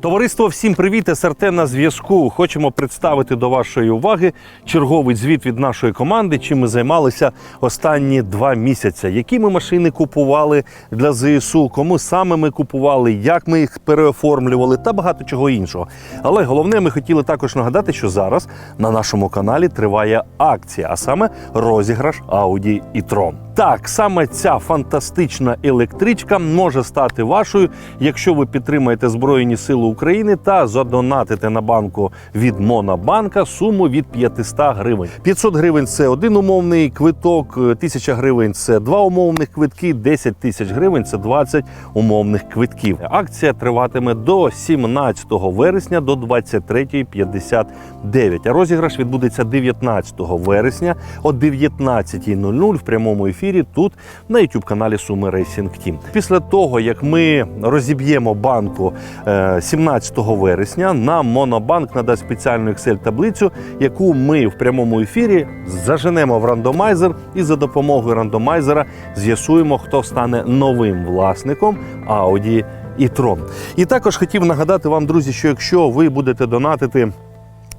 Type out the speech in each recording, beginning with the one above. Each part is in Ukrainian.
Товариство, всім привіт! СРТ на зв'язку. Хочемо представити до вашої уваги черговий звіт від нашої команди, чим ми займалися останні два місяці. Які ми машини купували для ЗСУ, кому саме ми купували, як ми їх переоформлювали та багато чого іншого. Але головне, ми хотіли також нагадати, що зараз на нашому каналі триває акція, а саме розіграш Audi e-tron. Так, саме ця фантастична електричка може стати вашою, якщо ви підтримаєте Збройні Сили України та задонатите на банку від Монобанка суму від 500 гривень. 500 гривень це один умовний квиток, 1000 гривень це два умовних квитки, 10 тисяч гривень це 20 умовних квитків. Акція триватиме до 17 вересня до 23.59. А розіграш відбудеться 19 вересня о 19.00 в прямому ефірі тут на youtube каналі Суми Racing Team. Після того, як ми розіб'ємо банку е, 17 вересня, нам Монобанк надасть спеціальну Excel-таблицю, яку ми в прямому ефірі заженемо в рандомайзер, і за допомогою рандомайзера з'ясуємо, хто стане новим власником Audi e-tron. І також хотів нагадати вам, друзі, що якщо ви будете донатити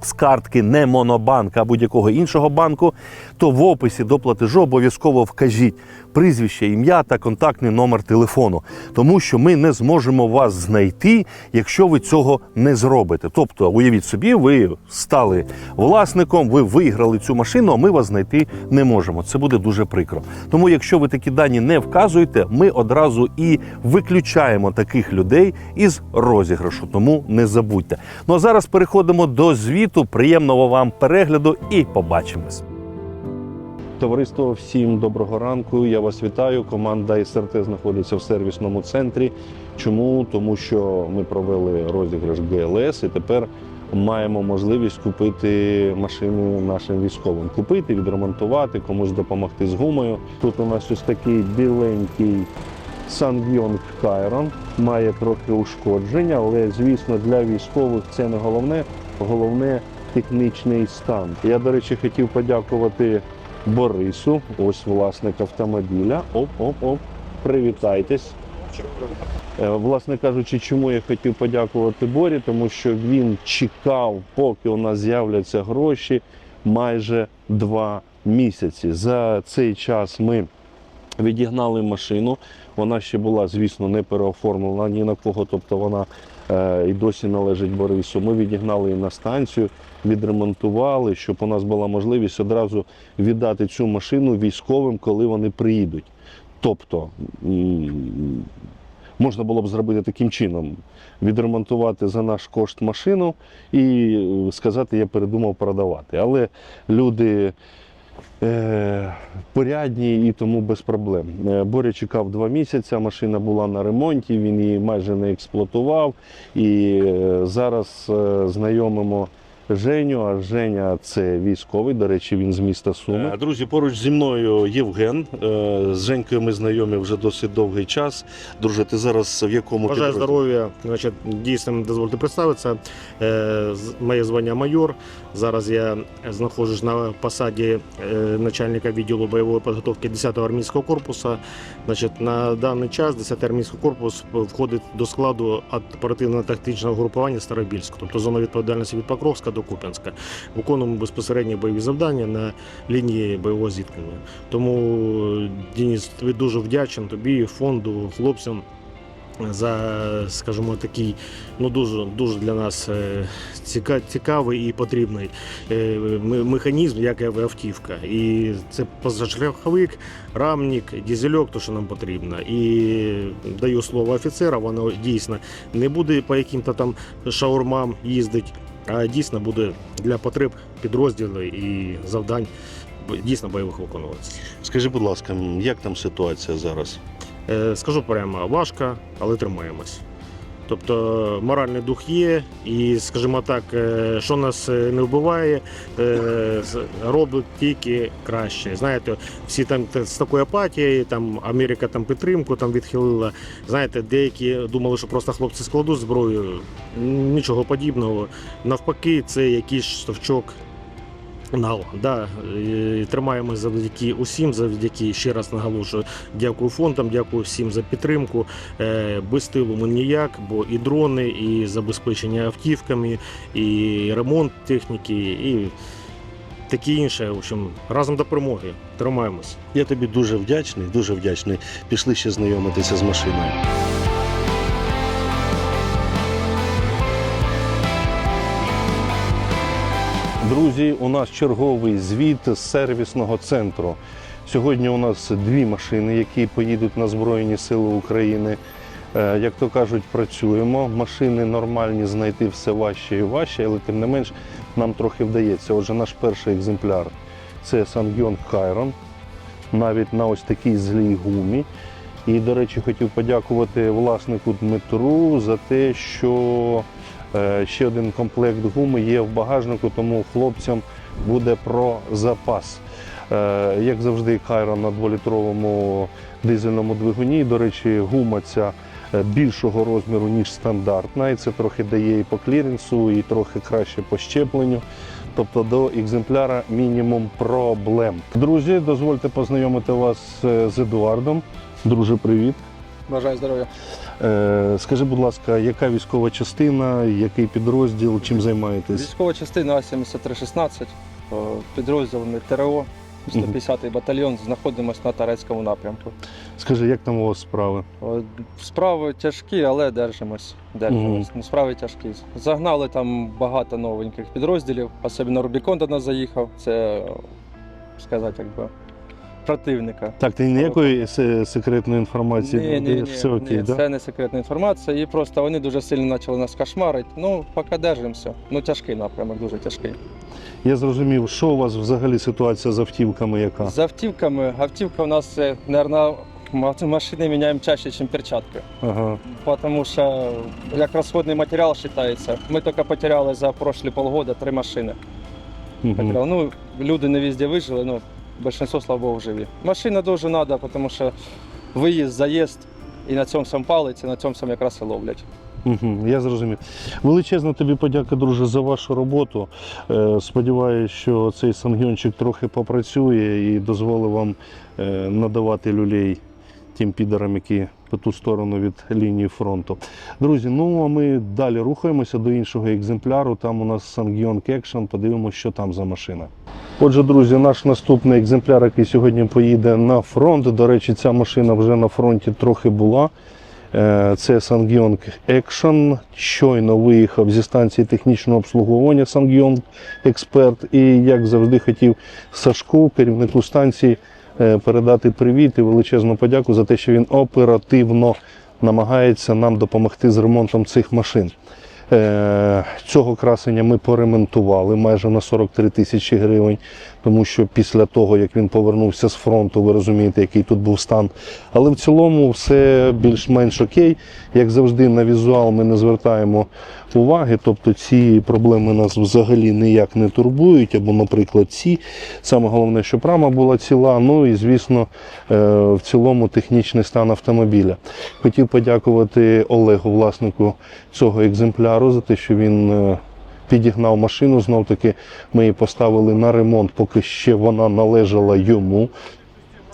з картки не Монобанк, а будь-якого іншого банку, то в описі до платежу обов'язково вкажіть прізвище, ім'я та контактний номер телефону, тому що ми не зможемо вас знайти, якщо ви цього не зробите. Тобто, уявіть собі, ви стали власником, ви виграли цю машину, а ми вас знайти не можемо. Це буде дуже прикро. Тому, якщо ви такі дані не вказуєте, ми одразу і виключаємо таких людей із розіграшу. Тому не забудьте. Ну а зараз переходимо до звіту. Приємного вам перегляду і побачимось. Товариство, всім доброго ранку. Я вас вітаю. Команда СРТ знаходиться в сервісному центрі. Чому? Тому що ми провели розіграш ГЛС і тепер маємо можливість купити машину нашим військовим. Купити, відремонтувати, комусь допомогти з гумою. Тут у нас ось такий біленький Ssangyong Chiron. Має трохи ушкодження, але звісно для військових це не головне. Головне технічний стан. Я, до речі, хотів подякувати Борису, ось власник автомобіля. Оп-оп-оп. Привітайтесь. Е, Власне кажучи, чому я хотів подякувати Борі, тому що він чекав, поки у нас з'являться гроші, майже два місяці. За цей час ми відігнали машину. Вона ще була, звісно, не переоформлена ні на кого, тобто вона і досі належить Борису. Ми відігнали її на станцію, відремонтували, щоб у нас була можливість одразу віддати цю машину військовим, коли вони приїдуть. Тобто можна було б зробити таким чином: відремонтувати за наш кошт машину і е, сказати, я передумав продавати. Але люди. Е, порядні і тому без проблем. Е, Боря чекав два місяці, машина була на ремонті, він її майже не експлуатував. І е, зараз знайомимо Женю, а Женя це військовий, до речі, він з міста Суми. Друзі, поруч зі мною Євген. Е, З Женькою ми знайомі вже досить довгий час. Друже, ти зараз в якому Бажаю підрозділі? здоров'я. Значить, дійсно дозвольте представитися. Е, Моє звання майор. Зараз я знаходжусь на посаді е, начальника відділу бойової підготовки 10-го армійського корпусу. Значить, на даний час 10-й армійський корпус входить до складу оперативно-тактичного групування Старобільськ, тобто зона відповідальності від Покровська до Куп'янська. Виконуємо безпосередньо бойові завдання на лінії бойового зіткнення. Тому, Денис, тобі дуже вдячен тобі, фонду, хлопцям за, скажімо, такий ну дуже дуже для нас е, ціка- цікавий і потрібний е, механізм, як автівка. І це позашляховик, рамник, дізельок, то що нам потрібно. І даю слово офіцера, воно дійсно не буде по яким-то там шаурмам їздить, дійсно буде для потреб підрозділу і завдань дійсно бойових виконуватися. Скажи, будь ласка, як там ситуація зараз? Е, Скажу прямо, важко, але тримаємось. Тобто моральний дух є, і, скажімо так, е, що нас е, не вбиває, е, робить тільки краще. Знаєте, всі там з такою апатією, там Америка там підтримку там відхилила. Знаєте, деякі думали, що просто хлопці складуть зброю. Нічого подібного. Навпаки, це якийсь штовчок Нал, да, і тримаємо завдяки усім, завдяки ще раз наголошую. Дякую фондам, дякую всім за підтримку. Е, Без тилу ми ніяк, бо і дрони, і забезпечення автівками, і ремонт техніки, і таке інше. В общем, разом до перемоги. Тримаємось. Я тобі дуже вдячний, дуже вдячний. Пішли ще знайомитися з машиною. Друзі, у нас черговий звіт з сервісного центру. Сьогодні у нас дві машини, які поїдуть на Збройні Сили України. Е, Як то кажуть, працюємо. Машини нормальні знайти все важче і важче, але тим не менш нам трохи вдається. Отже, наш перший екземпляр це Ssangyong Chiron, навіть на ось такій злій гумі. І, до речі, хотів подякувати власнику Дмитру за те, що ще один комплект гуми є в багажнику, тому хлопцям буде про запас. Е, Як завжди, Кайрон на 2-літровому дизельному двигуні. До речі, гума ця е, більшого розміру, ніж стандартна, і це трохи дає і по кліренсу, і трохи краще по щепленню. Тобто до екземпляра мінімум проблем. Друзі, дозвольте познайомити вас е, з Едуардом. Друже, привіт. Бажаю здоров'я. Е, Скажи, будь ласка, яка військова частина, який підрозділ, чим займаєтесь? Військова частина А-7316, о, підрозділ ТРО, 150-й батальйон, знаходимося на Тарецькому напрямку. Скажи, як там у вас справи? О, Справи тяжкі, але держимось. держимось. Ну, Справи тяжкі. Загнали там багато новеньких підрозділів, особливо Рубікон до нас заїхав. Це, сказати, якби противника. Так, ти ніякої секретної інформації Ні, ні, ні. Все окей, ні, да? це не секретна інформація. І просто вони дуже сильно почали нас кошмарити. Ну, поки держимося. Ну, тяжкий напрямок, дуже тяжкий. Я зрозумів, що у вас взагалі ситуація з автівками яка? З автівками. Автівка у нас, це, мабуть, машини міняємо чаще, ніж перчатки. Ага. Тому що як розходний матеріал вважається. Ми тільки потеряли за прошлі полгода три машини. Потеряли. Ну, люди не везде вижили, ну, більшинство, слава Богу, живі. Машина дуже треба, тому що виїзд, заїзд, і на цьому сам палиться, на цьому сам якраз і ловлять. Мгм, Я зрозумів. Величезна тобі подяка, друже, за вашу роботу. Е, Сподіваюсь, що цей сангйончик трохи попрацює і дозволить вам е, надавати люлей тим підарам, які по ту сторону від лінії фронту. Друзі, ну а ми далі рухаємося до іншого екземпляру. Там у нас Sangyeong Action. Подивимося, що там за машина. Отже, друзі, наш наступний екземпляр, який сьогодні поїде на фронт. До речі, ця машина вже на фронті трохи була. Е, Це Sangyeong Action. Щойно виїхав зі станції технічного обслуговування Sangyeong Експерт. І як завжди хотів Сашку, керівнику станції, е, передати привіт і величезну подяку за те, що він оперативно намагається нам допомогти з ремонтом цих машин. Е, Цього красення ми поремонтували майже на 43 тисячі гривень, тому що після того, як він повернувся з фронту, ви розумієте, який тут був стан. Але в цілому все більш-менш окей. Як завжди, на візуал ми не звертаємо уваги, тобто ці проблеми нас взагалі ніяк не турбують, або, наприклад, ці. Саме головне, щоб рама була ціла, ну і, звісно, е, в цілому технічний стан автомобіля. Хотів подякувати Олегу, власнику цього екземпляру, за те, що він е, підігнав машину. Знов таки ми її поставили на ремонт, поки ще вона належала йому.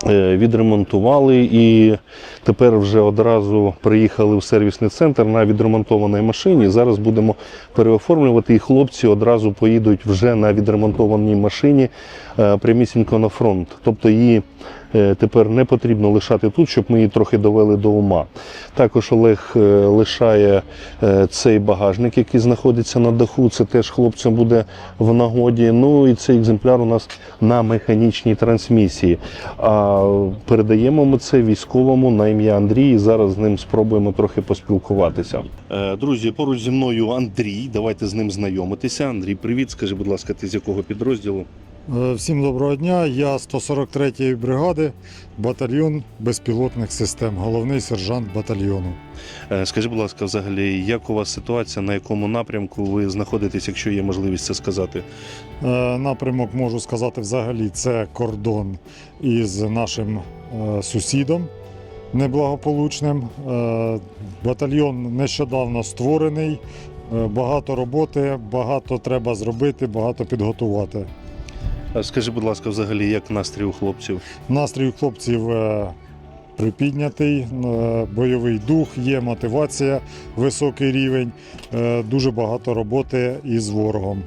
Е, Відремонтували і тепер вже одразу приїхали в сервісний центр на відремонтованій машині. Зараз будемо переоформлювати, і хлопці одразу поїдуть вже на відремонтованій машині е, прямісінько на фронт. Тобто її тепер не потрібно лишати тут, щоб ми її трохи довели до ума. Також Олег е, лишає е, цей багажник, який знаходиться на даху. Це теж хлопцям буде в нагоді. Ну і цей екземпляр у нас на механічній трансмісії. А передаємо ми це військовому на ім'я Андрій. і Зараз з ним спробуємо трохи поспілкуватися. Е, Друзі, поруч зі мною Андрій. Давайте з ним знайомитися. Андрій, привіт. Скажи, будь ласка, ти з якого підрозділу? Е, Всім доброго дня. Я 143-ї бригади, батальйон безпілотних систем, головний сержант батальйону. Е, Скажи, будь ласка, взагалі, як у вас ситуація, на якому напрямку ви знаходитесь, якщо є можливість це сказати? Е, Напрямок можу сказати взагалі, це кордон із нашим сусідом неблагополучним. Батальйон нещодавно створений. Багато роботи, багато треба зробити, багато підготувати. Скажи, будь ласка, взагалі, як настрій у хлопців? Настрій у хлопців е, припіднятий, е, бойовий дух, є мотивація, високий рівень, е, дуже багато роботи із ворогом.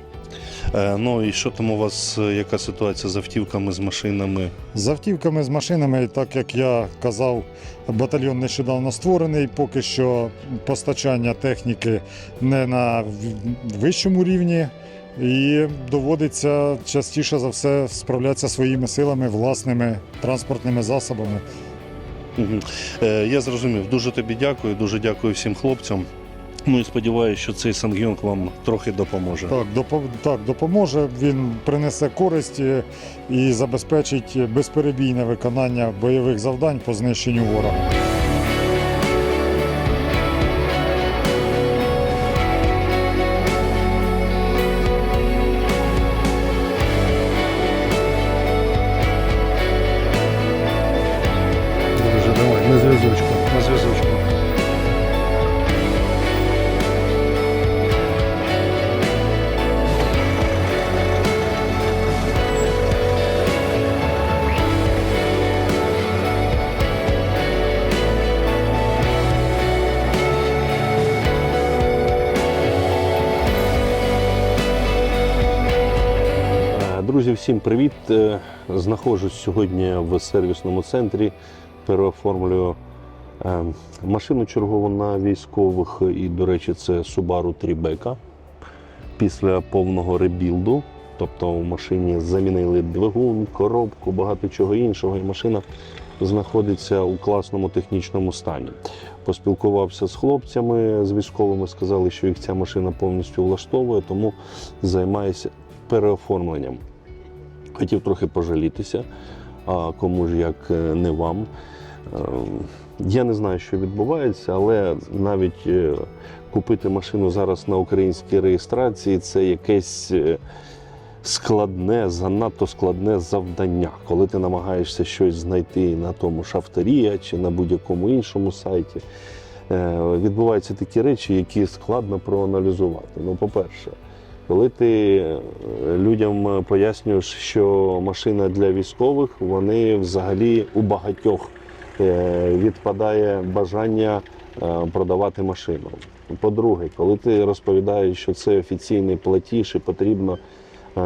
Ну і що там у вас, яка ситуація з автівками, з машинами? З автівками, з машинами, так як я казав, батальйон нещодавно створений. Поки що постачання техніки не на вищому рівні, і доводиться частіше за все справлятися своїми силами, власними транспортними засобами. Е, Я зрозумів. Дуже тобі дякую, дуже дякую всім хлопцям. Ну і сподіваюся, що цей Сангйонг вам трохи допоможе. Так, допо- так, допоможе. Він принесе користь е, і забезпечить безперебійне виконання бойових завдань по знищенню ворога. Знаходжусь сьогодні в сервісному центрі. Переоформлюю е, машину чергову на військових. І, до речі, це Subaru Tribeca. Після повного ребілду. Тобто в машині замінили двигун, коробку, багато чого іншого. І машина знаходиться у класному технічному стані. Поспілкувався з хлопцями, з військовими, сказали, що їх ця машина повністю влаштовує, тому займаюся переоформленням. Хотів трохи пожалітися, а кому ж як е, не вам. Е, Я не знаю, що відбувається, але навіть е, купити машину зараз на українській реєстрації це якесь складне, занадто складне завдання, коли ти намагаєшся щось знайти на тому ж Авторія чи на будь-якому іншому сайті. Відбуваються такі речі, які складно проаналізувати. Ну, по-перше, коли ти е, людям пояснюєш, що машина для військових, вони взагалі у багатьох е, відпадає бажання е, продавати машину. По-друге, коли ти розповідаєш, що це офіційний платіж і потрібно е,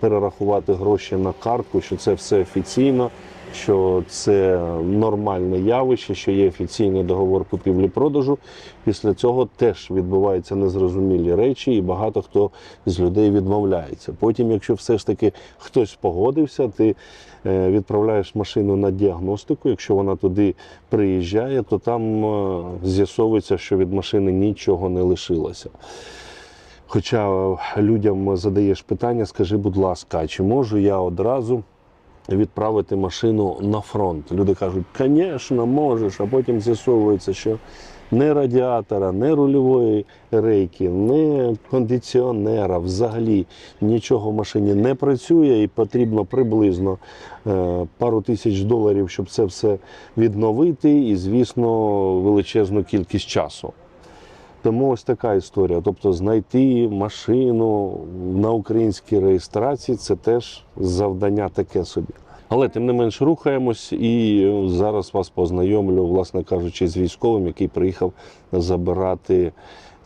перерахувати гроші на картку, що це все офіційно, що це нормальне явище, що є офіційний договор купівлі-продажу. Після цього теж відбуваються незрозумілі речі, і багато хто з людей відмовляється. Потім, якщо все ж таки хтось погодився, ти е, відправляєш машину на діагностику. Якщо вона туди приїжджає, то там е, з'ясовується, що від машини нічого не лишилося. Хоча людям задаєш питання, скажи, будь ласка, чи можу я одразу відправити машину на фронт? Люди кажуть, звісно, можеш, а потім з'ясовується, що не радіатора, не рульової рейки, не кондиціонера, взагалі нічого в машині не працює і потрібно приблизно е, пару тисяч доларів, щоб це все відновити, і, звісно, величезну кількість часу. Тому ось така історія. Тобто знайти машину на українській реєстрації це теж завдання таке собі. Але тим не менш рухаємось і е, зараз вас познайомлю, власне кажучи, з військовим, який приїхав забирати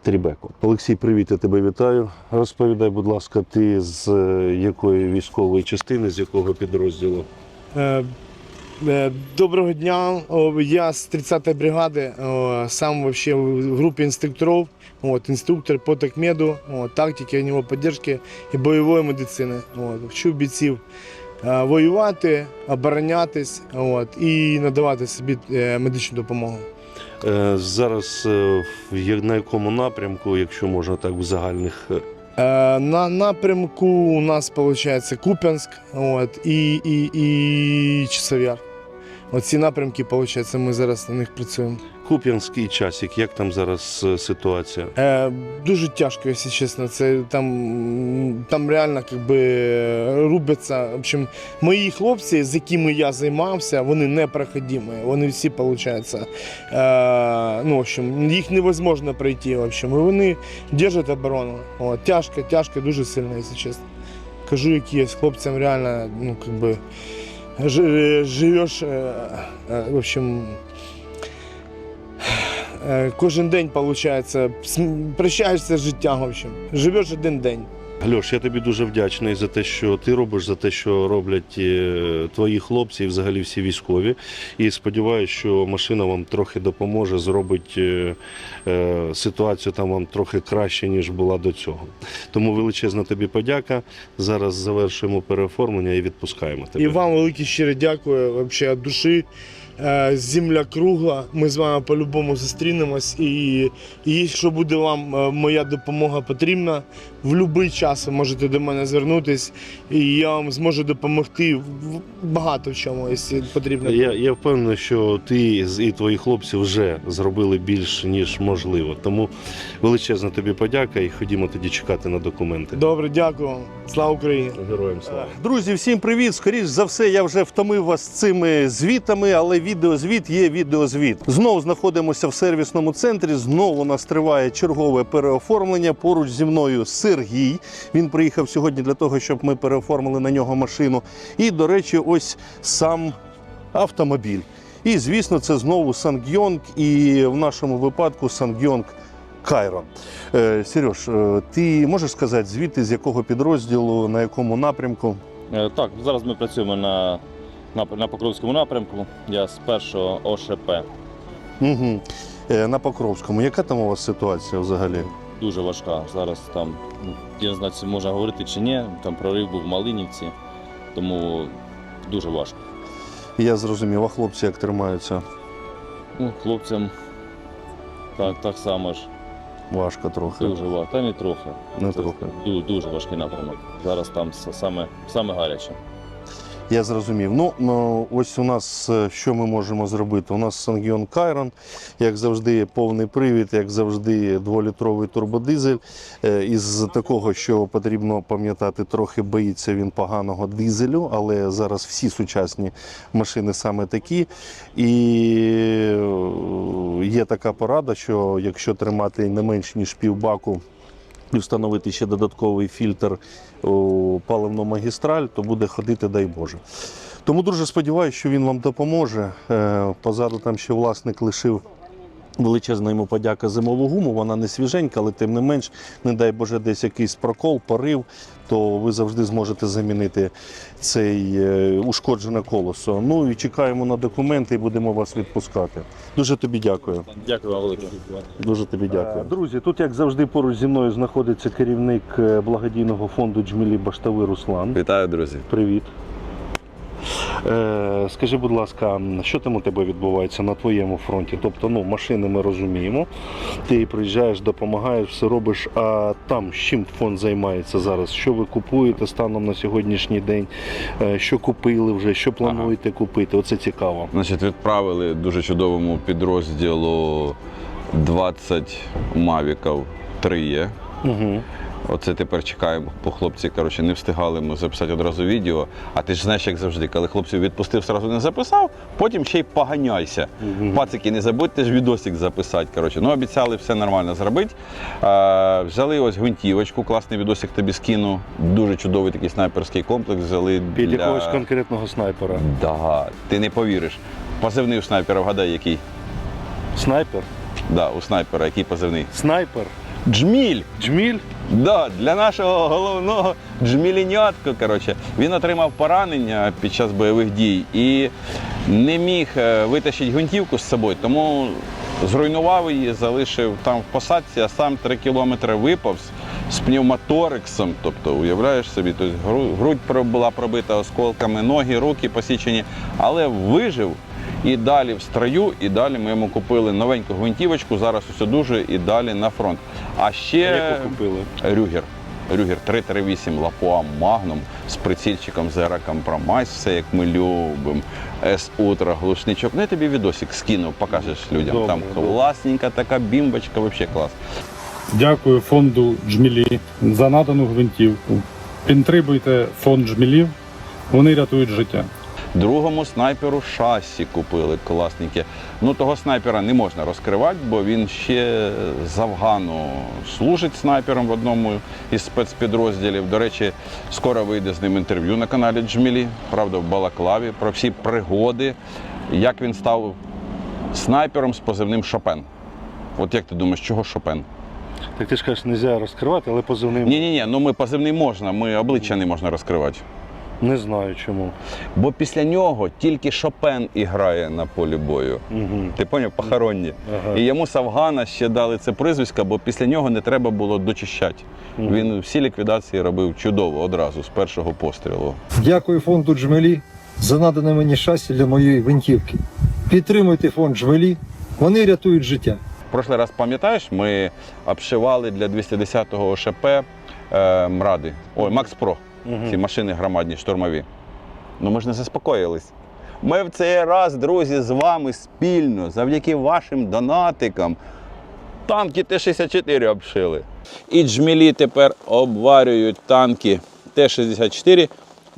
Трібеку. Олексій, привіт, я тебе вітаю. Розповідай, будь ласка, ти з е, якої військової частини, з якого підрозділу? Е, Доброго дня. Я з 30-ї бригади, сам вообще в группе инструкторов, вот, инструктор по такмеду, вот, тактики, огневой поддержки і бойової медицини. От. Вчу бійців е, воювати, оборонятись от, і надавати собі е, медичну допомогу. Зараз в на якому напрямку, якщо можна так в загальних На напрямку у нас виходить Куп'янськ і, і, і Часов'яр. Оці напрямки, виходить, ми зараз на них працюємо. Куп'янський часик, як там зараз е, ситуація? Е, дуже тяжко, якщо чесно. Це там, там реально как би, рубяться. В общем, мої хлопці, з якими я займався, вони непроходимі. Вони всі, виходить, е, ну, в общем, їх невозможно пройти. В общем, і вони держать оборону. От, тяжко, тяжко, дуже сильно, якщо чесно. кажу, які є хлопцям реально, ну, как би, ж- живеш, е, е, в общем, кожен день, виходить, прощаєшся з життям, в общем, живеш один день. Льош, я тобі дуже вдячний за те, що ти робиш, за те, що роблять е, твої хлопці і взагалі всі військові. І сподіваюся, що машина вам трохи допоможе, зробить е, е, ситуацію там вам трохи краще, ніж була до цього. Тому величезна тобі подяка. Зараз завершуємо переоформлення і відпускаємо тебе. І вам велике щире дякую вообще від душі. Е, Земля кругла. Ми з вами по-любому зустрінемось. І, і якщо буде вам е, моя допомога потрібна, в будь-який час ви можете до мене звернутись, і я вам зможу допомогти в- в- багато в чому, якщо потрібно. Я, я впевнений, що ти і твої хлопці вже зробили більш ніж можливо. Тому величезна тобі подяка і ходімо тоді чекати на документи. Добре, дякую вам. Слава Україні! Героям слава. Друзі, всім привіт! Скоріш за все, я вже втомив вас цими звітами, але відеозвіт є відеозвіт. Знову знаходимося в сервісному центрі. Знову у нас триває чергове переоформлення. Поруч зі мною Сергій. Він приїхав сьогодні для того, щоб ми переоформили на нього машину. І, до речі, ось сам автомобіль. І, звісно, це знову Сангйонг, і в нашому випадку Сангйонг Кайрон. Е, Сереж, е, ти можеш сказати, звідти з якого підрозділу, на якому напрямку? Е, Так, зараз ми працюємо на, на, Покровському напрямку. Я з першого ОШП. Угу. Е, на Покровському. Яка там у вас ситуація взагалі? Дуже важка. Зараз там, ну, я не знаю, чи можна говорити чи ні. Там прорив був в Малинівці, тому дуже важко. Я зрозумів, а хлопці як тримаються? Ну, хлопцям так, так само ж. Важко трохи. Дуже важко. Та не трохи. Не Це трохи. Дуже, дуже важкий напрямок. Зараз там саме, саме гаряче. Я зрозумів. Ну, ну, ось у нас е, що ми можемо зробити? У нас Сангйон Кайрон, як завжди, повний привід, як завжди, дволітровий турбодизель. Е, Із такого, що потрібно пам'ятати, трохи боїться він поганого дизелю, але зараз всі сучасні машини саме такі. І е, є така порада, що якщо тримати не менш ніж півбаку і встановити ще додатковий фільтр паливну магістраль, то буде ходити, дай Боже. Тому дуже сподіваюся, що він вам допоможе. Е, Позаду там ще власник лишив величезна йому подяка зимову гуму. Вона не свіженька, але тим не менш, не дай Боже, десь якийсь прокол, порив, то ви завжди зможете замінити цей е, ушкоджене колесо. Ну і чекаємо на документи і будемо вас відпускати. Дуже тобі дякую. Дякую вам велике. Дуже тобі дякую. Друзі, тут, як завжди, поруч зі мною знаходиться керівник е, благодійного фонду Джмілі Баштави Руслан. Вітаю, друзі. Привіт. Е, скажи, будь ласка, що там у тебе відбувається на твоєму фронті? Тобто, ну, машини ми розуміємо, ти приїжджаєш, допомагаєш, все робиш. А там з чим фонд займається зараз? Що ви купуєте станом на сьогоднішній день? Е, що купили вже, що плануєте купити? Оце цікаво. Значить, відправили дуже чудовому підрозділу 20 мавіків 3 є. Угу. Оце тепер чекаємо, бо хлопці коротше, не встигали ми записати одразу відео. А ти ж знаєш, як завжди, коли хлопців відпустив, одразу не записав, потім ще й поганяйся. Пацики, не забудьте ж відосик записати. Коротше. Ну, обіцяли все нормально зробити. Е, взяли ось гвинтівочку, класний відосик тобі скину. Дуже чудовий такий снайперський комплекс. Взяли Під для... якогось конкретного снайпера. Да, ти не повіриш. Позивний у снайпера, вгадай, який? Снайпер? Да, у снайпера, який позивний? Снайпер? Джміль! Джміль? Да, для нашого головного джмілінятка. Коротше, він отримав поранення під час бойових дій і не міг е, витащити гвинтівку з собою, тому зруйнував її, залишив там в посадці, а сам 3 кілометри виповз з пневмоторексом. Тобто, уявляєш собі, тобто грудь була пробита осколками, ноги, руки посічені, але вижив. І далі в строю, і далі ми йому купили новеньку гвинтівочку. Зараз усе дуже і далі на фронт. А ще Яку купили? Рюгер. Рюгер 338 Лапуа Магнум з прицільчиком Zera Compromise, все як ми любимо. С Утра, глушничок. Ну я тобі відосик скину, покажеш людям. Добре, Там добре. класненька така бімбочка, взагалі клас. Дякую фонду Джмілі за надану гвинтівку. Підтримуйте фонд Джмілів, вони рятують життя. Другому снайперу шасі купили класненьке. Ну того снайпера не можна розкривати, бо він ще з Афгану служить снайпером в одному із спецпідрозділів. До речі, скоро вийде з ним інтерв'ю на каналі Джмілі, правда, в Балаклаві, про всі пригоди, як він став снайпером з позивним Шопен. От як ти думаєш, чого Шопен? Так ти ж кажеш, не можна розкривати, але позивний Ні, ні, ні, ну ми позивний можна, ми обличчя не можна розкривати. Не знаю чому. Бо після нього тільки Шопен і грає на полі бою. Угу. Ти поняв, похоронні. Ага. І йому з Афгана ще дали це прізвисько, бо після нього не треба було дочищати. Мгм. Він всі ліквідації робив чудово одразу з першого пострілу. Дякую фонду Джмелі за надане мені щастя для моєї гвинтівки. Підтримуйте фонд Джмелі, вони рятують життя. Прошлий раз пам'ятаєш, ми обшивали для 210-го ШП е, Мради. Ой, Макс Про. Ці машини громадні, штурмові. Ну ми ж не заспокоїлись. Ми в цей раз, друзі, з вами спільно, завдяки вашим донатикам, танки Т-64 обшили. І джмілі тепер обварюють танки Т-64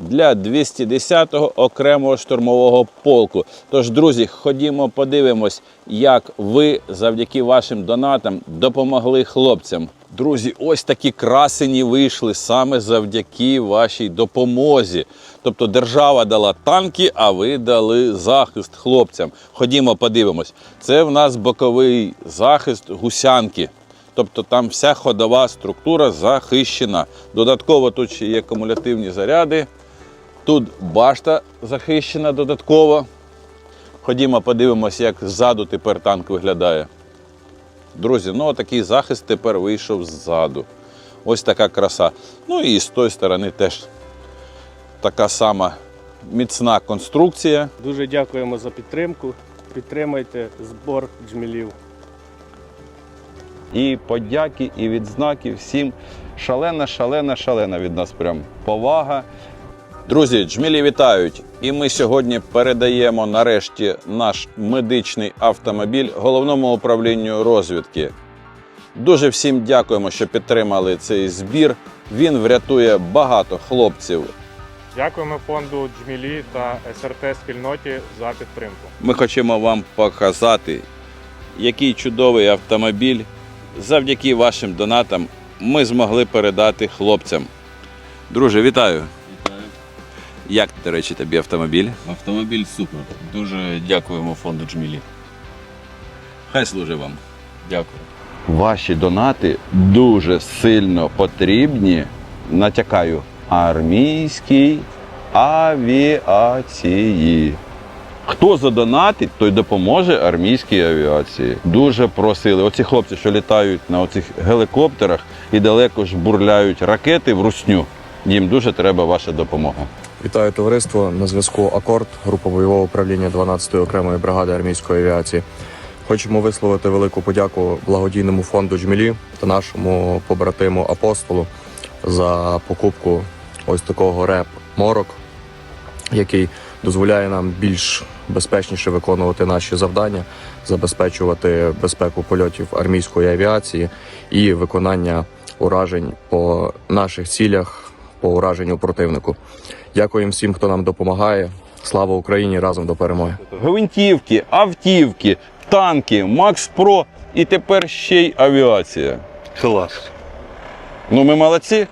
для 210-го окремого штурмового полку. Тож, друзі, ходімо подивимось, як ви завдяки вашим донатам допомогли хлопцям. Друзі, ось такі красені вийшли саме завдяки вашій допомозі. Тобто держава дала танки, а ви дали захист хлопцям. Ходімо, подивимось. Це в нас боковий захист гусянки. Тобто там вся ходова структура захищена. Додатково тут ще є кумулятивні заряди. Тут башта захищена додатково. Ходімо, подивимося, як ззаду тепер танк виглядає. Друзі, ну такий захист тепер вийшов ззаду. Ось така краса. Ну і з тої сторони теж така сама міцна конструкція. Дуже дякуємо за підтримку. Підтримайте збор джмілів. І подяки, і відзнаки всім шалена, шалена, шалена від нас прям повага. Друзі, джмілі вітають! І ми сьогодні передаємо нарешті наш медичний автомобіль головному управлінню розвідки. Дуже всім дякуємо, що підтримали цей збір. Він врятує багато хлопців. Дякуємо фонду Джмілі та СРТ спільноті за підтримку. Ми хочемо вам показати, який чудовий автомобіль завдяки вашим донатам ми змогли передати хлопцям. Друже, вітаю! Вітаю. Як, до речі, тобі автомобіль? Автомобіль супер. Дуже дякуємо фонду Джмілі. Хай служить вам. Дякую. Ваші донати дуже сильно потрібні. Натякаю, армійській авіації. Хто задонатить, той допоможе армійській авіації. Дуже просили. Оці хлопці, що літають на оцих гелікоптерах і далеко ж бурляють ракети в русню. Їм дуже треба ваша допомога. Вітаю товариство. На зв'язку Акорд, група бойового управління 12-ї окремої бригади армійської авіації. Хочемо висловити велику подяку благодійному фонду Джмілі та нашому побратиму апостолу за покупку ось такого реп морок, який дозволяє нам більш безпечніше виконувати наші завдання, забезпечувати безпеку польотів армійської авіації і виконання уражень по наших цілях, по ураженню противнику. Дякуємо всім, хто нам допомагає. Слава Україні! Разом до перемоги! Гвинтівки, автівки, танки, Макс Про і тепер ще й авіація. Клас. Ну, ми молодці.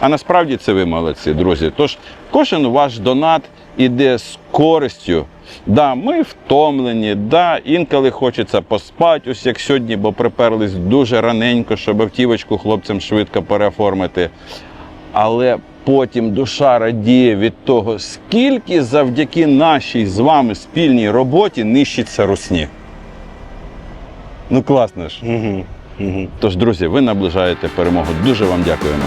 А насправді це ви молодці, друзі. Тож кожен ваш донат іде з користю. Да, ми втомлені, да, інколи хочеться поспати, ось як сьогодні, бо приперлись дуже раненько, щоб автівочку хлопцям швидко переоформити. Але потім душа радіє від того, скільки завдяки нашій з вами спільній роботі нищиться русні. Ну класно ж. Угу. Угу. Тож, друзі, ви наближаєте перемогу. Дуже вам дякуємо.